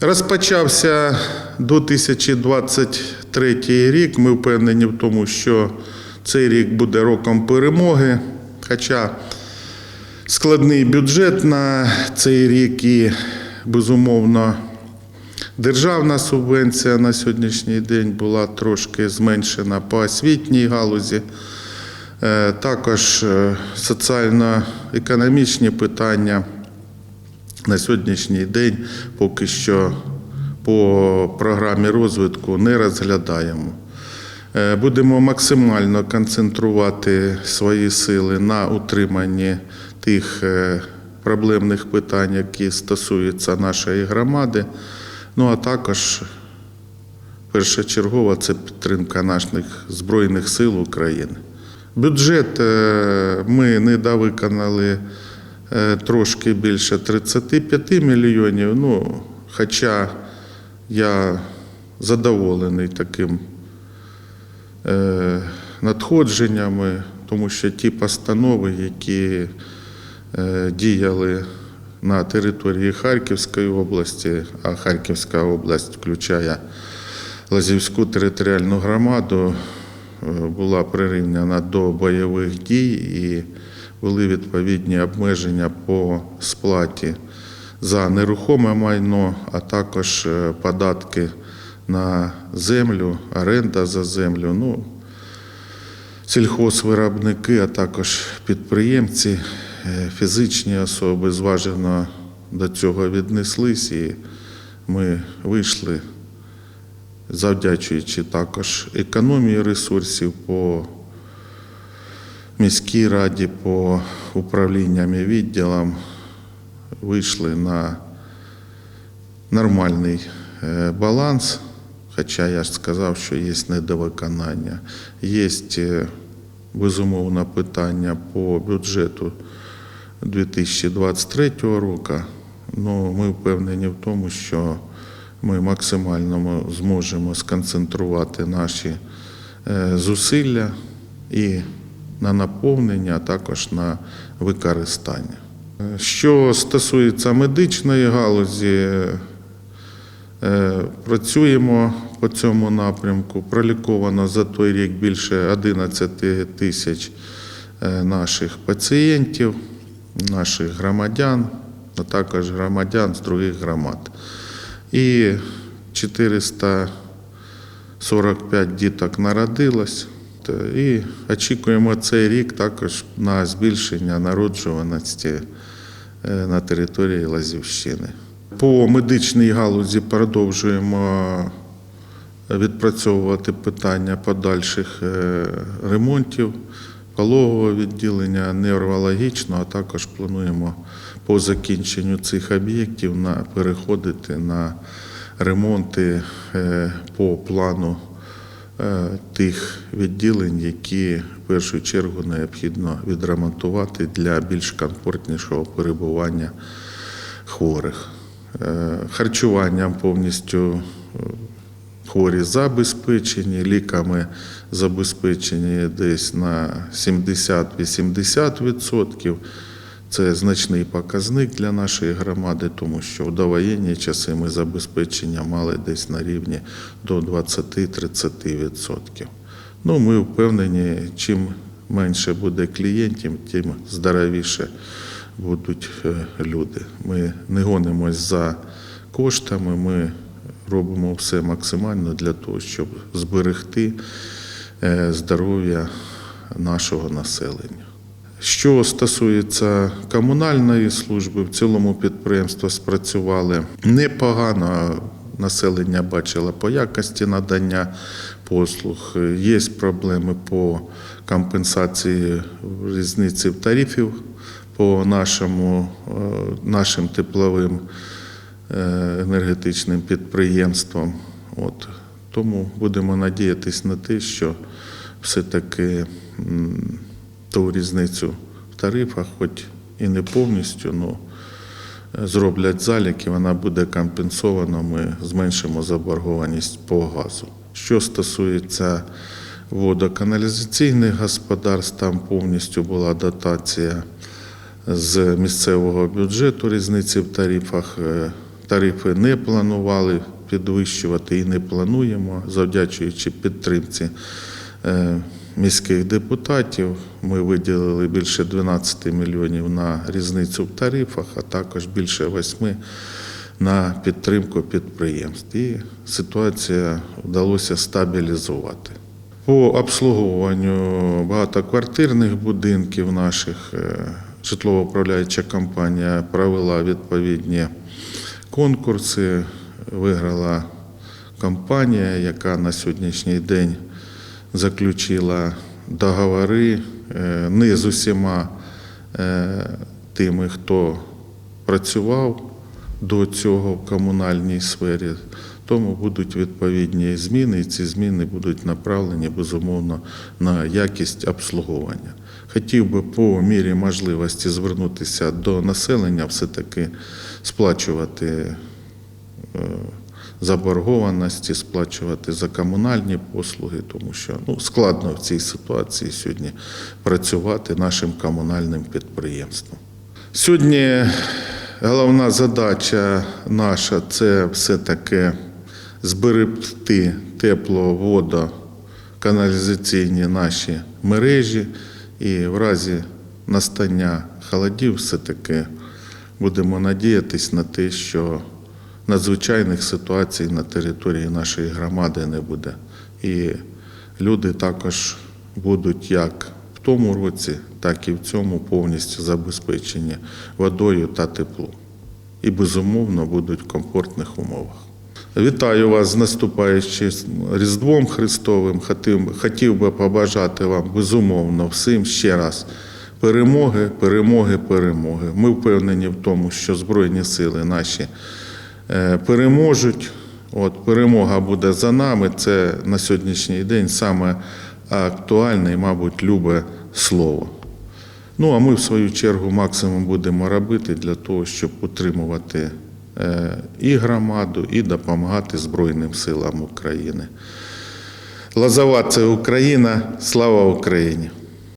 Розпочався 2023 рік. Ми впевнені в тому, що цей рік буде роком перемоги. Хоча складний бюджет на цей рік і, безумовно, державна субвенція на сьогоднішній день була трошки зменшена по освітній галузі. Е, Також е, соціально-економічні питання на сьогоднішній день поки що по програмі розвитку не розглядаємо. Е, Будемо максимально концентрувати свої сили на утриманні тих е, проблемних питань, які стосуються нашої громади. Ну а також першочергово це підтримка наших Збройних сил України. Бюджет е, ми недовиконали е, трошки більше 35 мільйонів. Ну, хоча я задоволений таким е, надходженнями, тому що ті постанови, які е, діяли на території Харківської області, а Харківська область включає Лазівську територіальну громаду, е, була прирівняна до бойових дій і були відповідні обмеження по сплаті за нерухоме майно, а також е, податки на землю, оренда за землю. Ну, сільхозвиробники, а також підприємці, е, фізичні особи зважено до цього віднеслись, і ми вийшли, завдячуючи також економії ресурсів по міській раді, по управлінням і відділам, вийшли на нормальний е, баланс. Хоча я ж сказав, що є недовиконання. Є е, безумовно питання по бюджету 2023 року. Ну, ми впевнені в тому, що ми максимально зможемо сконцентрувати наші е, зусилля і на наповнення, а також на використання. Що стосується медичної галузі, Е, Працюємо по цьому напрямку. Проліковано за той рік більше 11 тисяч е, наших пацієнтів, наших громадян, а також громадян з других громад. І 445 діток народилось. І очікуємо цей рік також на збільшення народжуваності е, на території Лазівщини. По медичній галузі продовжуємо відпрацьовувати питання подальших е, ремонтів пологового відділення, неврологічного, а також плануємо по закінченню цих об'єктів переходити на ремонти е, по плану тих відділень, які в першу чергу необхідно відремонтувати для більш комфортнішого перебування хворих. Е, Харчуванням повністю е, хворі забезпечені, ліками забезпечені десь на 70-80%. Це значний показник для нашої громади, тому що в довоєнні часи ми забезпечення мали десь на рівні до 20-30%. Ну, ми впевнені, чим менше буде клієнтів, тим здоровіше будуть е, люди. Ми не гонимось за коштами, ми робимо все максимально для того, щоб зберегти е, здоров'я нашого населення. Що стосується комунальної служби, в цілому підприємства спрацювали непогано. Населення бачило по якості надання послуг. Є проблеми по компенсації різниці тарифів по нашому, е, нашим тепловим е, енергетичним підприємствам. От. Тому будемо надіятись на те, що все-таки ту різницю в тарифах, хоч і не повністю, ну, зроблять заліки, вона буде компенсована, ми зменшимо заборгованість по газу. Що стосується водоканалізаційних господарств, там повністю була дотація з місцевого бюджету різниці в тарифах. Е, тарифи не планували підвищувати і не плануємо, завдячуючи підтримці е, міських депутатів. Ми виділили більше 12 мільйонів на різницю в тарифах, а також більше 8 на підтримку підприємств. І ситуація вдалося стабілізувати. По обслуговуванню багатоквартирних будинків наших е, житлово-управляюча компанія провела відповідні конкурси, виграла компанія, яка на сьогоднішній день заключила договори е, не з усіма е, тими, хто працював до цього в комунальній сфері. Тому будуть відповідні зміни, і ці зміни будуть направлені безумовно на якість обслуговування. Хотів би по мірі можливості звернутися до населення, все-таки сплачувати е, заборгованості, сплачувати за комунальні послуги, тому що ну, складно в цій ситуації сьогодні працювати нашим комунальним підприємством. Сьогодні головна задача наша це все-таки зберегти тепло, водо, каналізаційні наші мережі і в разі настання холодів все-таки будемо надіятись на те, що надзвичайних ситуацій на території нашої громади не буде. І люди також будуть як в тому році, так і в цьому повністю забезпечені водою та теплом. І безумовно будуть в комфортних умовах. Вітаю вас з наступаючим Різдвом Христовим. Хотів, би побажати вам безумовно всім ще раз перемоги, перемоги, перемоги. Ми впевнені в тому, що Збройні сили наші переможуть. От перемога буде за нами. Це на сьогоднішній день саме актуальне і, мабуть, любе слово. Ну а ми, в свою чергу, максимум будемо робити для того, щоб утримувати е, і громаду, і допомагати Збройним силам України. Лазова це Україна, слава Україні!